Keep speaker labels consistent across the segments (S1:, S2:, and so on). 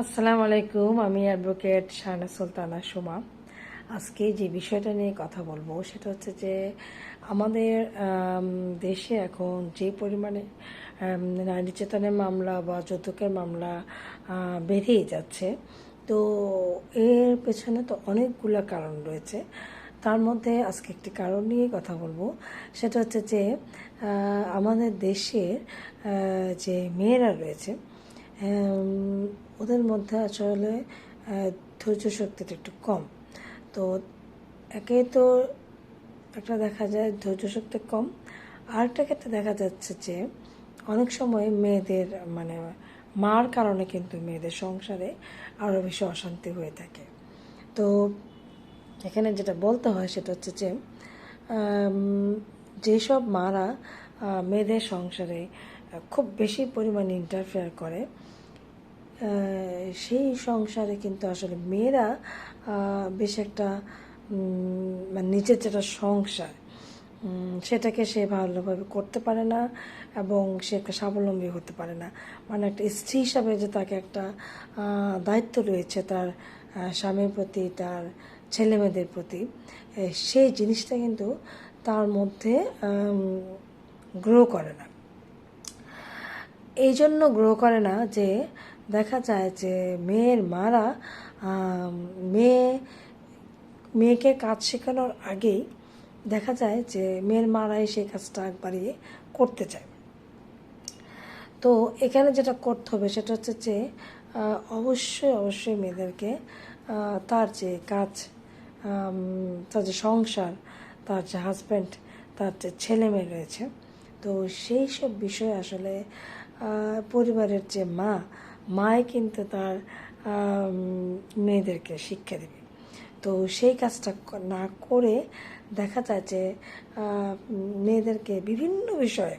S1: আসসালামু আলাইকুম, আমি অ্যাডভোকেট শাহানা সুলতানা সুমা। আজকে যে বিষয়টা নিয়ে কথা বলব সেটা হচ্ছে যে আমাদের দেশে এখন যে পরিমাণে নারী নির্যাতনের মামলা বা যৌতুকের মামলা বেড়েই যাচ্ছে, তো এর পেছনে তো অনেকগুলো কারণ রয়েছে। তার মধ্যে আজকে একটি কারণ নিয়ে কথা বলব। সেটা হচ্ছে যে আমাদের দেশের যে মেয়েরা রয়েছে ওদের মধ্যে আসলে ধৈর্য শক্তিটা একটু কম। তো একে তো একটা দেখা যায় ধৈর্য শক্তি কম। আরেকটা ক্ষেত্রে দেখা যাচ্ছে যে, অনেক সময় মেয়েদের মানে মার কারণে কিন্তু মেয়েদের সংসারে আরও বেশি অশান্তি হয়ে থাকে। তো এখানে যেটা বলতে হয় সেটা হচ্ছে যে যেসব মারা মেয়েদের সংসারে খুব বেশি পরিমাণে ইন্টারফেয়ার করে সেই সংসারে কিন্তু আসলে মেয়েরা বেশ একটা মানে নিজের যেটা সংসার সেটাকে সে ভালোভাবে করতে পারে না এবং সে একটা স্বাবলম্বী হতে পারে না। মানে একটা স্ত্রী হিসাবে যে তাকে একটা দায়িত্ব রয়েছে তার স্বামীর প্রতি, তার ছেলে মেয়েদের প্রতি সেই জিনিসটা কিন্তু তার মধ্যে গ্রো করে না। এই জন্য গ্রো করে না যে দেখা যায় যে মেয়ের মারা মেয়ে, মেয়েকে কাজ শেখানোর আগেই দেখা যায় যে মেয়ের মারাই সেই কাজটা একবারই করতে চায়। তো এখানে যেটা করতে হবে সেটা হচ্ছে যে অবশ্যই অবশ্যই মেয়েদেরকে তার যে কাজ তার যে সংসার, তার যে হাজব্যান্ড তার যে ছেলে মেয়ে রয়েছে। তো সেই সব বিষয়ে আসলে পরিবারের যে মা মাই কিন্তু তার মেয়েদেরকে শিক্ষা দেবে। তো সেই কাজটা না করে দেখা যায় যে মেয়েদেরকে বিভিন্ন বিষয়ে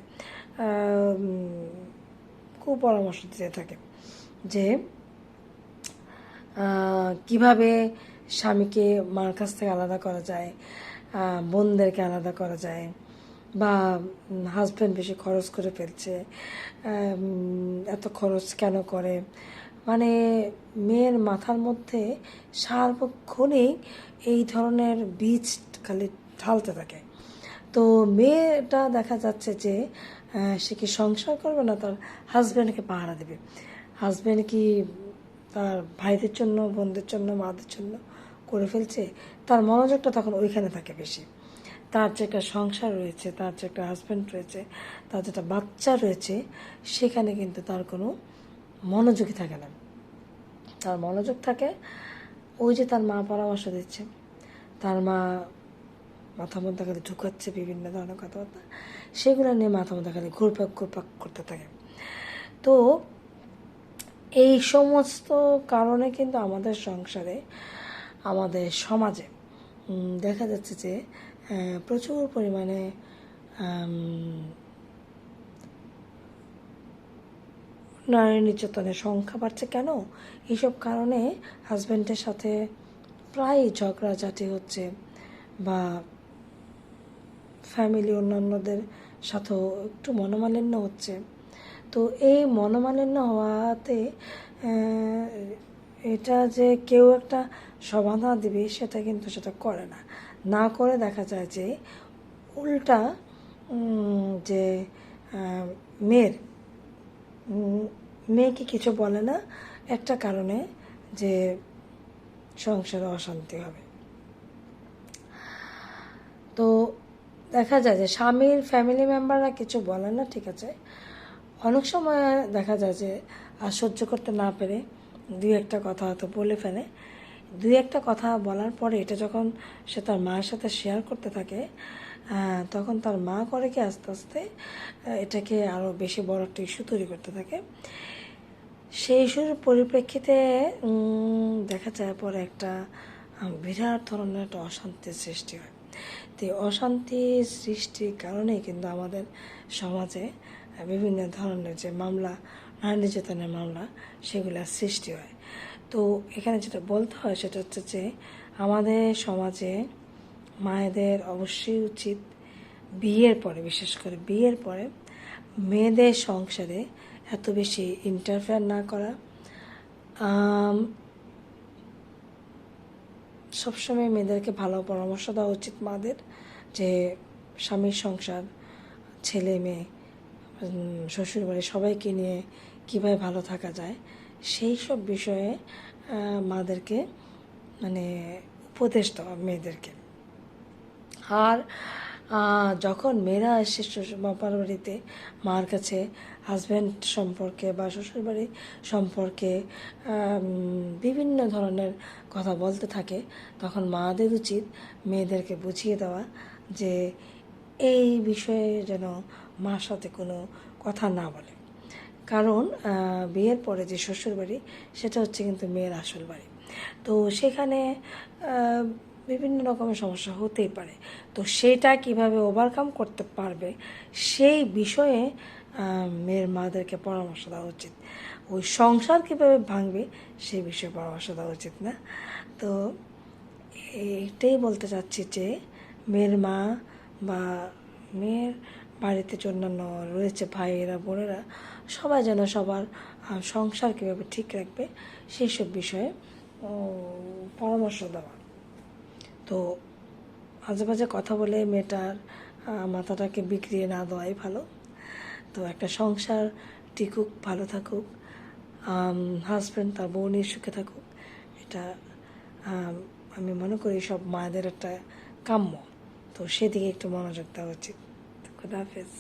S1: কুপরামর্শ দিতে থাকে যে কীভাবে স্বামীকে মার কাছ থেকে আলাদা করা যায় বোনদেরকে আলাদা করা যায় বা হাজব্যান্ড বেশি খরচ করে ফেলছে এত খরচ কেন করে? মানে মেয়ের মাথার মধ্যে সার্বক্ষণিক এই ধরনের বীজ খালি ঢালতে থাকে। তো মেয়েটা দেখা যাচ্ছে যে সে কি সংসার করবে না তার হাজব্যান্ডকে পাহারা দেবে? হাজব্যান্ড কি তার ভাইদের জন্য, বোনদের জন্য, মাদের জন্য করে ফেলছে? তার মনোযোগটা তখন ওইখানে থাকে বেশি। তার যে একটা সংসার রয়েছে, তার যে একটা হাজব্যান্ড রয়েছে, তার যেটা বাচ্চা রয়েছে, সেখানে কিন্তু তার কোনো মনোযোগই থাকে না। তার মনোযোগ থাকে, ওই যে তার মা পরামর্শ দিচ্ছে, তার মা মাথা মধ্যে খালি ঢুকাচ্ছে বিভিন্ন ধরনের কথাবার্তা, সেগুলো নিয়ে মাথা মধ্যে খালি ঘুরপাক ঘুরপাক করতে থাকে। তো এই সমস্ত কারণে কিন্তু আমাদের সংসারে, আমাদের সমাজে দেখা যাচ্ছে যে প্রচুর পরিমাণে নারী নির্যাতনের সংখ্যা বাড়ছে। কেন? এইসব কারণে হাজব্যান্ডের সাথে প্রায় ঝগড়াঝাটি হচ্ছে বা ফ্যামিলি অন্যান্যদের সাথেও একটু মনোমালিন্য হচ্ছে। তো এই মনোমালিন্য হওয়াতে এটা যে কেউ একটা সমাধান দিবে, সেটা কিন্তু সেটা করে না। না করে দেখা যায় যে উল্টা যে মেয়ের মেয়েকে কিছু বলে না, একটা কারণে যে সংসারে অশান্তি হবে। তো দেখা যায় যে স্বামীর ফ্যামিলি মেম্বাররা কিছু বলে না, ঠিক আছে? অনেক সময় দেখা যায় যে আর সহ্য করতে না পেরে দুই একটা কথা হয়তো বলে ফেলে। দুই একটা কথা বলার পরে এটা যখন সে তার মায়ের সাথে শেয়ার করতে থাকে তখন তার মা করে কি আস্তে আস্তে এটাকে আরও বেশি বড় একটা ইস্যু তৈরি করতে থাকে। সেই ইস্যুর পরিপ্রেক্ষিতে দেখা যায় পরে একটা বিরাট ধরনের একটা অশান্তির সৃষ্টি হয়। তো এই অশান্তির সৃষ্টির কারণেই কিন্তু আমাদের সমাজে বিভিন্ন ধরনের যে মামলা নির্যাতনের মামলা সেগুলোর সৃষ্টি হয়। তো এখানে যেটা বলতে হয়, সেটা হচ্ছে যে আমাদের সমাজে মায়েদের অবশ্যই উচিত বিয়ের পরে, বিশেষ করে বিয়ের পরে মেয়েদের সংসারে এত বেশি ইন্টারফেয়ার না করা। সবসময় মেয়েদেরকে ভালো পরামর্শ দেওয়া উচিত মাদের, যে স্বামীর সংসার ছেলে মেয়ে উম, শ্বশুরবাড়ি সবাইকে নিয়ে কীভাবে ভালো থাকা যায় সেই সব বিষয়ে মাদেরকে মানে উপদেশ দেওয়া মেয়েদেরকে। আর যখন মেয়েরা আসে বাবার বাড়িতে মার কাছে হাজব্যান্ড সম্পর্কে বা শ্বশুরবাড়ি সম্পর্কে বিভিন্ন ধরনের কথা বলতে থাকে তখন মাদের উচিত মেয়েদেরকে বুঝিয়ে দেওয়া যে এই বিষয়ে যেন মার সাথে কোনো কথা না বলে। কারণ বিয়ের পরে যে শ্বশুরবাড়ি, সেটা হচ্ছে কিন্তু মেয়ের আসল বাড়ি। তো সেখানে বিভিন্ন রকমের সমস্যা হতেই পারে। তো সেটা কীভাবে ওভারকাম করতে পারবে, সেই বিষয়ে মেয়ের মাদেরকে পরামর্শ দেওয়া উচিত। ওই সংসার কীভাবে ভাঙবে, সেই বিষয়ে পরামর্শ দেওয়া উচিত না। তো এটাই বলতে চাচ্ছি যে, মেয়ের মা বা মেয়ের বাড়িতে অন্যান্য রয়েছে ভাইয়েরা, বোনেরা, সবাই যেন সবার সংসার কীভাবে ঠিক রাখবে সেই সব বিষয়ে পরামর্শ দেওয়া। তো আজে বাজে কথা বলে মেয়েটার মাথাটাকে বিক্রিয়ে না দেওয়াই ভালো। তো একটা সংসার টিকুক, ভালো থাকুক হাজব্যান্ড তার বোনের সুখে থাকুক, এটা আমি মনে করি সব মায়েদের একটা কাম্য। তো সেদিকে একটু মনোযোগ দেওয়া উচিত। তো খুদা হাফেজ।